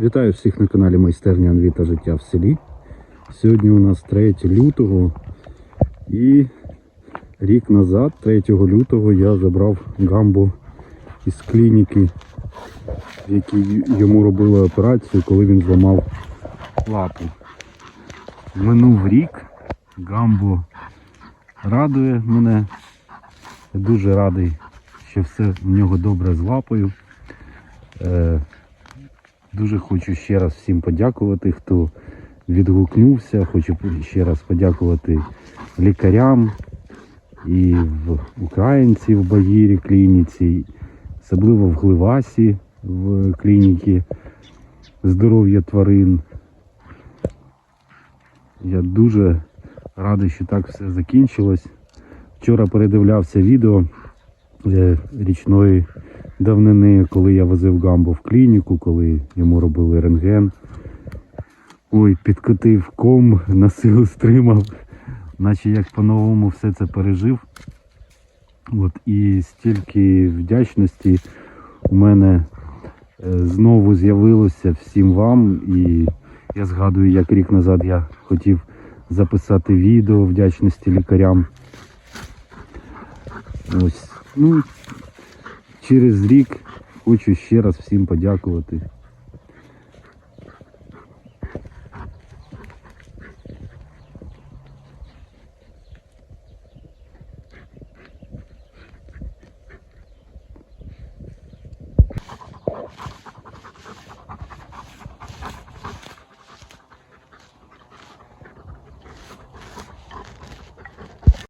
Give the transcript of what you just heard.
Вітаю всіх на каналі Майстерня Анві та життя в селі. Сьогодні у нас 3 лютого і рік назад, 3 лютого, я забрав гамбу із клініки, в якій йому робили операцію, коли він зламав лапу. Минув рік, гамбо радує мене. Дуже радий, що все в нього добре з лапою. Дуже хочу ще раз всім подякувати, хто відгукнувся. Хочу ще раз подякувати лікарям і в українці в Багірі клініці, особливо в Гливасі в клініці здоров'я тварин. Я дуже радий, що так все закінчилось. Вчора передивлявся відео е, річної давнини, коли я возив Гамбо в клініку, коли йому робили рентген. Ой, підкотив ком, на силу стримав, наче як по-новому все це пережив. От, і стільки вдячності у мене е, знову з'явилося всім вам. І я згадую, як рік назад я хотів записати відео вдячності лікарям. Ось, ну, через рік хочу ще раз всім подякувати.